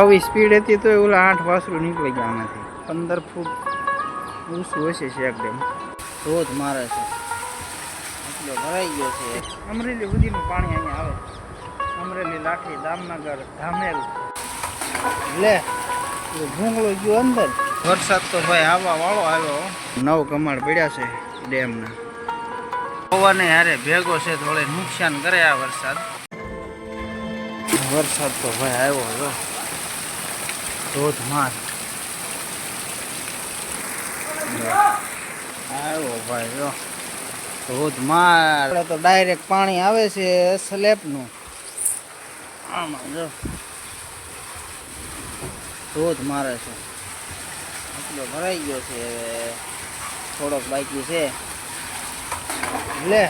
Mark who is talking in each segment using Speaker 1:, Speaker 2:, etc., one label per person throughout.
Speaker 1: આવી સ્પીડ હતી તો ઓલા આઠ વાસરું નીકળી ગયા આમાંથી પંદર ફૂટ ઊંચું હશે છે ડેમ ધોધ મારે છે. એટલો ભરાઈ ગયો છે. અમરેલી સુધીનું પાણી અહીંયા આવે. અમરેલી લાઠી દામનગર, ધામેલ. લે ભૂંગળો ગયો અંદર. વરસાદ તો ભાઈ આવવા વાળો આવ્યો નવ કમાડ પડ્યા છે ડેમના. પવને હારે ભેગો છે થોડે નુકસાન કરે આ વરસાદ. વરસાદ તો ભાઈ આવ્યો, જો. ધોધમાર આવ્યો ભાઈ, જો. ધોધમાર તો ડાયરેક્ટ પાણી આવે છે સ્લેબનું આમાં, જો. ધોધ મારે છે. એટલો ભરાઈ ગયો છે થોડોક બાકી છે. લે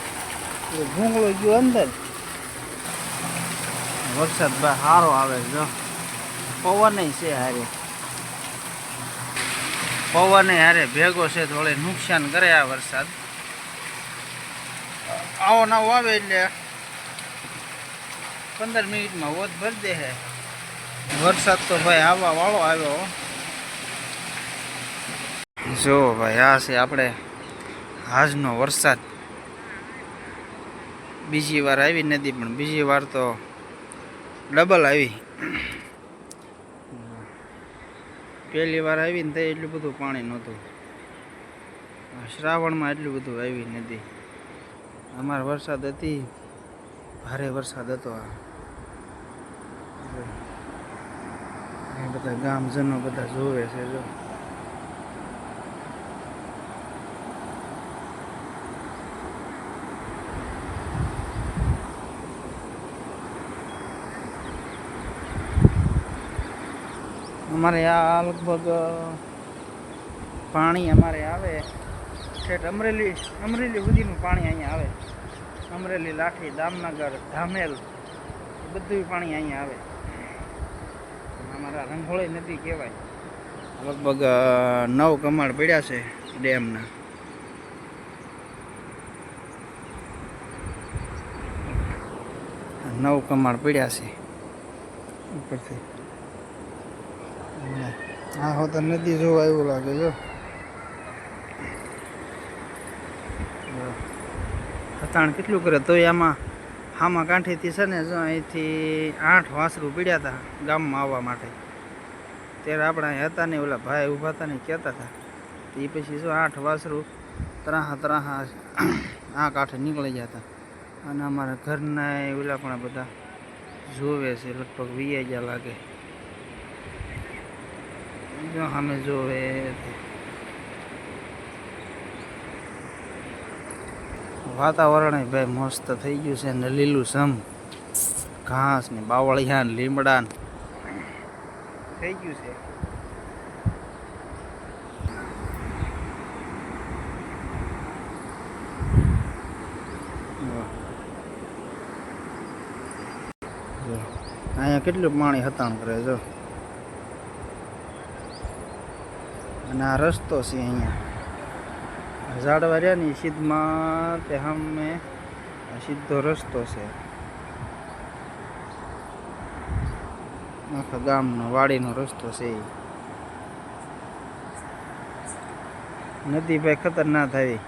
Speaker 1: ભૂંગળો ગયો અંદર. વરસાદ ભાઈ સારો આવે જો. પવન છે હારે. પવન હારે ભેગો છે થોડે નુકસાન કરે આ વરસાદ. આવો નવો આવે એટલે પંદર મિનિટમાં વોત ભરી દે હે. વરસાદ તો ભાઈ આવવા વાળો આવ્યો જો ભાઈ આ છે આપણે આજનો વરસાદ. બીજી વાર આવી નથી પણ બીજી વાર તો ડબલ આવી. પહેલી વાર આવી ને તો એટલું બધું પાણી નહોતું. શ્રાવણમાં એટલું બધું આવી નથી. અમારે વરસાદ હતી. ભારે વરસાદ હતો આ. બધા ગામજનો બધા જોવે છે, જો. અમારે આ લગભગ પાણી અમારે આવે. છેઠ અમરેલી અમરેલી સુધીનું પાણી અહીંયા આવે. અમરેલી, લાઠી, દામનગર, ધામેલ બધું પાણી અહીંયા આવે. અમારા રંગોળી નદી કહેવાય. લગભગ નવ કમાડ પડ્યા છે ડેમના. નવ કમાડ પડ્યા છે ઉપરથી. આ હો તો નદી જોવા એવું લાગે, જો. હતાણ કેટલું કરે? તોય આમાં હામાં કાંઠેથી છે ને, જો અહીંથી આઠ વાસરું પીડ્યા હતા ગામમાં આવવા માટે. ત્યારે આપણા અહીં હતા ને, ઓલા ભાઈ ઊભા હતા ને કહેતા હતા એ પછી જો આઠ વાસરું ત્રાહા ત્રાહા આ કાંઠે નીકળી ગયા હતા. અને અમારા ઘરના ઓલા પણ બધા જોવે છે, લગભગ વીઆઈ ગયા લાગે. સામે જોવે વાતાવરણ ભાઈ મસ્ત થઈ ગયું છે ને લીલું સમ ઘાસ ને બાવળિયા ને લીમડા ને થઈ ગયું છે. અહીંયા કેટલું પાણી હતાણ કરે જો અને આ રસ્તો છે અહીંયા. ઝાડવા રહ્યા ને સીધમાં તે સામે સીધો રસ્તો છે. આખા ગામનો વાડીનો રસ્તો છે. નદી ભાઈ ખતરનાક આવી.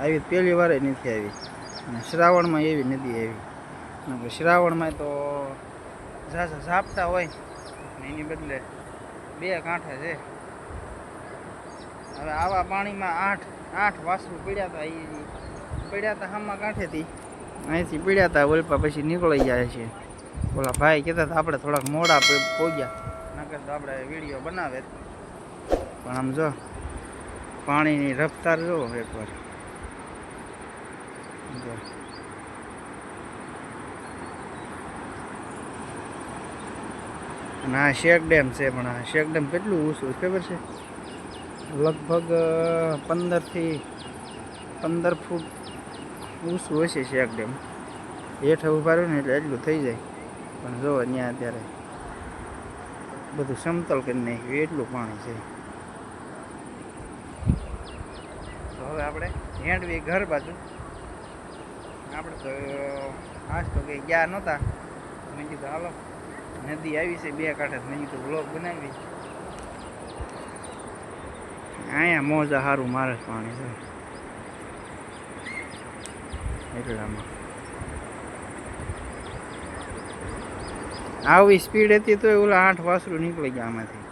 Speaker 1: આવી પહેલી વારે નથી આવી. અને શ્રાવણમાં એવી નદી આવી. નકર શ્રાવણમાં તો ઝાઝા ઝાપટા હોય. એની બદલે બે કાંઠા છે. હવે આવા પાણીમાં આઠ આઠ વાસરું પીડ્યા હતા એ પીડ્યા હતા હામાં કાંઠેથી. અહીંથી પીડ્યા હતા ઓલપા પછી નીકળી જાય છે. ઓલા ભાઈ કહેતા હતા આપણે થોડાક મોડા પહોંચ્યા નકર તો આપણે વીડિયો બનાવે. પણ આમ જો, પાણીની રફતાર જો એકવાર. અને આ શેક ડેમ છે પણ આ શેક ડેમ કેટલું ઊંચું છે ખબર છે? લગભગ પંદરથી પંદર ફૂટ ઊંચું હશે શેક ડેમ. હેઠ ઊભા રહ્યું ને એટલે એટલું થઈ જાય. પણ જો ત્યાં અત્યારે બધું સમતલ કરી નાખ્યું, એટલું પાણી છે. હવે આપણે હેંડવી ઘર બાજુ. આપણે તો આજ તો કંઈ ગયા નહોતા. મેં કીધું, હાલો, નદી આવી છે બે કાંઠે. મેં કીધું બ્લોક બનાવી અહીંયા મોજા સારું મારે પાણી છે. એટલામાં આવી સ્પીડ હતી તો ઓલા આઠ વાસરું નીકળી ગયા આમાંથી.